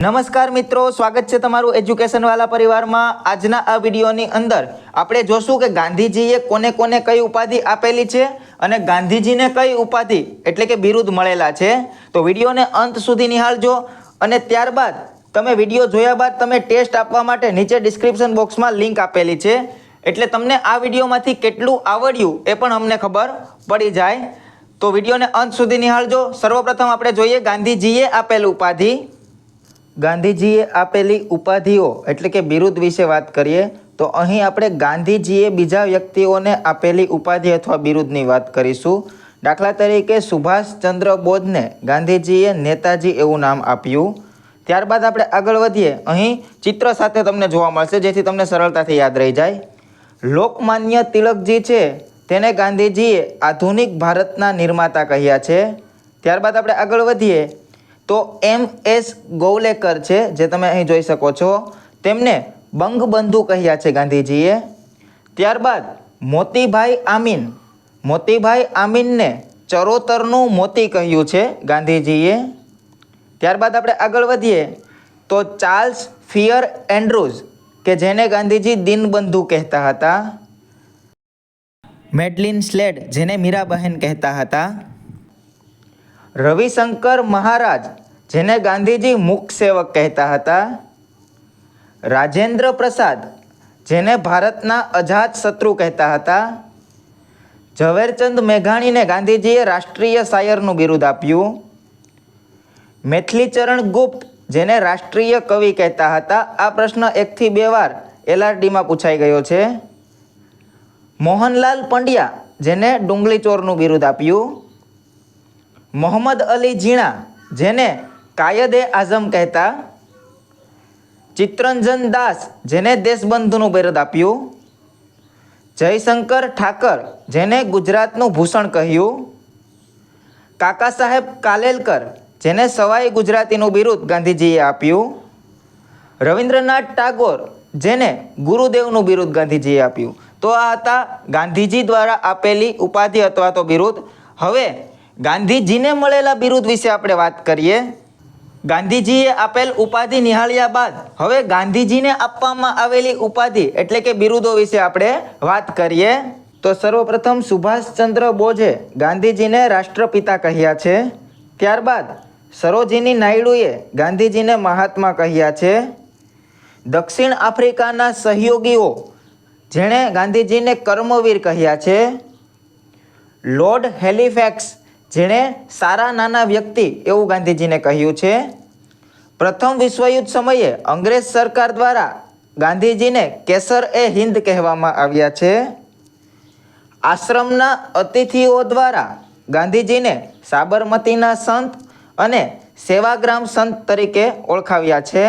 નમસ્કાર મિત્રો, સ્વાગત છે તમારું એજ્યુકેશન વાલા પરિવારમાં. આજના આ વિડીયોની અંદર આપણે જોશું કે ગાંધીજીએ કોને કોને કઈ ઉપાધિ આપેલી છે અને ગાંધીજીને કઈ ઉપાધિ એટલે કે બિરુદ મળેલા છે. તો વિડીયોને અંત સુધી નિહાળજો અને ત્યારબાદ તમે વીડિયો જોયા બાદ તમે ટેસ્ટ આપવા માટે નીચે ડિસ્ક્રિપ્શન બોક્સમાં લિંક આપેલી છે. એટલે તમને આ વિડીયોમાંથી કેટલું આવડ્યું એ પણ અમને ખબર પડી જાય. તો વિડીયોને અંત સુધી નિહાળજો. સર્વપ્રથમ આપણે જોઈએ ગાંધીજીએ આપેલ ઉપાધિ. ગાંધીજીએ આપેલી ઉપાધિઓ એટલે કે બિરુદ વિશે વાત કરીએ, તો અહીં આપણે ગાંધીજીએ બીજા વ્યક્તિઓને આપેલી ઉપાધિ અથવા બિરુદની વાત કરીશું. દાખલા તરીકે સુભાષચંદ્ર બોઝને ગાંધીજીએ નેતાજી એવું નામ આપ્યું. ત્યારબાદ આપણે આગળ વધીએ. અહીં ચિત્ર સાથે તમને જોવા મળશે, જેથી તમને સરળતાથી યાદ રહી જાય. લોકમાન્ય તિલકજી છે, તેને ગાંધીજીએ આધુનિક ભારતના નિર્માતા કહ્યા છે. ત્યારબાદ આપણે આગળ વધીએ. તો એમ એસ ગૌલેકર છે, જે તમે અહીં જોઈ શકો છો. તેમને બંગબંધુ કહ્યા છે ગાંધીજીએ. ત્યારબાદ મોતીભાઈ આમીન. મોતીભાઈ આમીનને ચરોતરનું મોતી કહ્યું છે ગાંધીજીએ. ત્યારબાદ આપણે આગળ વધીએ. તો ચાર્લ્સ ફિયર એન્ડ્રુઝ, કે જેને ગાંધીજી દિનબંધુ કહેતા હતા. મેડલિન સ્લેડ, જેને મીરાબહેન કહેતા હતા. રવિશંકર મહારાજ જેને ગાંધીજી મુખ સેવક કહેતા હતા, રાજેન્દ્ર પ્રસાદ, જેને ભારતના અજાત શત્રુ કહેતા હતા, ઝવેરચંદ મેઘાણીને ગાંધીજીએ રાષ્ટ્રીય શાયરનું બિરુદ આપ્યું, મેથલીચરણ ગુપ્ત, જેને રાષ્ટ્રીય કવિ કહેતા હતા, આ પ્રશ્ન એકથી બે વાર એલઆરડીમાં પૂછાઈ ગયો છે. મોહનલાલ પંડ્યા, જેને ડુંગળી ચોરનું બિરુદ આપ્યું, મોહમ્મદ અલી ઝીણા જેને કાયદે આઝમ કહેતા ચિત્તરંજન દાસ જેને દેશબંધુનું બિરુદ આપ્યું, જયશંકર ઠાકર જેને ગુજરાતનું ભૂષણ કહ્યું, કાકા સાહેબ કાલેલકર જેને સવાઈ ગુજરાતીનું બિરુદ ગાંધીજીએ આપ્યું, રવિન્દ્રનાથ ટાગોર જેને ગુરુદેવનું બિરુદ ગાંધીજીએ આપ્યું. તો આ હતા ગાંધીજી દ્વારા આપેલી ઉપાધિ અથવા તો બિરુદ. હવે ગાંધીજીને મળેલા બિરુદ વિશે આપણે વાત કરીએ. ગાંધીજીએ આપેલ ઉપાધિ નિહાળ્યા બાદ હવે ગાંધીજીને આપવામાં આવેલી ઉપાધિ એટલે કે બિરુદો વિશે આપણે વાત કરીએ, તો સર્વપ્રથમ સુભાષચંદ્ર બોઝે ગાંધીજીને રાષ્ટ્રપિતા કહ્યા છે. ત્યારબાદ સરોજીની નાયડુએ ગાંધીજીને મહાત્મા કહ્યા છે. દક્ષિણ આફ્રિકાના સહયોગીઓ, જેણે ગાંધીજીને કર્મવીર કહ્યા છે. લોર્ડ હેલિફેક્સ જેણે સારા નાના વ્યક્તિ એવું ગાંધીજીને કહ્યું છે, પ્રથમ વિશ્વયુદ્ધ સમયે અંગ્રેજ સરકાર દ્વારા ગાંધીજીને કેસર એ હિન્દ કહેવામાં આવ્યા છે. આશ્રમના અતિથિઓ દ્વારા ગાંધીજીને સાબરમતીના સંત અને સેવાગ્રામ સંત તરીકે ઓળખાવ્યા છે.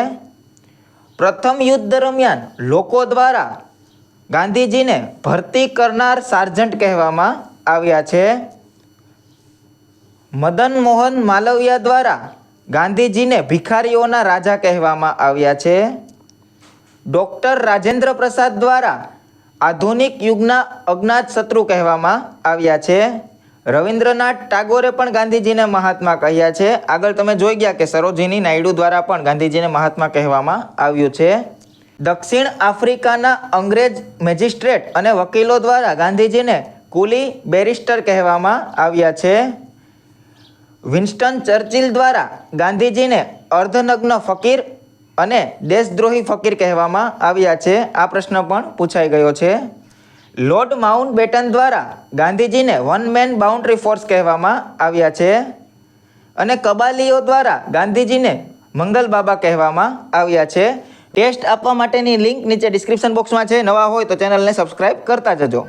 પ્રથમ યુદ્ધ દરમિયાન લોકો દ્વારા ગાંધીજીને ભરતી કરનાર સાર્જન્ટ કહેવામાં આવ્યા છે. મદન મોહન માલવિયા દ્વારા ગાંધીજીને ભિખારીઓના રાજા કહેવામાં આવ્યા છે. ડૉક્ટર રાજેન્દ્ર પ્રસાદ દ્વારા આધુનિક યુગના અજ્ઞાત શત્રુ કહેવામાં આવ્યા છે. રવિન્દ્રનાથ ટાગોરે પણ ગાંધીજીને મહાત્મા કહ્યા છે. આગળ તમે જોઈ ગયા કે સરોજીની નાયડુ દ્વારા પણ ગાંધીજીને મહાત્મા કહેવામાં આવ્યું છે. દક્ષિણ આફ્રિકાના અંગ્રેજ મેજિસ્ટ્રેટ અને વકીલો દ્વારા ગાંધીજીને કુલી બેરિસ્ટર કહેવામાં આવ્યા છે. વિન્સ્ટન ચર્ચિલ દ્વારા ગાંધીજીને અર્ધનગ્ન ફકીર અને દેશદ્રોહી ફકીર કહેવામાં આવ્યા છે. આ પ્રશ્ન પણ પૂછાઈ ગયો છે. લોર્ડ માઉન્ટ બેટન દ્વારા ગાંધીજીને વન મેન બાઉન્ડ્રી ફોર્સ કહેવામાં આવ્યા છે અને કબાલીઓ દ્વારા ગાંધીજીને મંગલ બાબા કહેવામાં આવ્યા છે. ટેસ્ટ આપવા માટેની લિંક નીચે ડિસ્ક્રિપ્શન બોક્સમાં છે. નવા હોય તો ચેનલને સબસ્ક્રાઈબ કરતા જજો.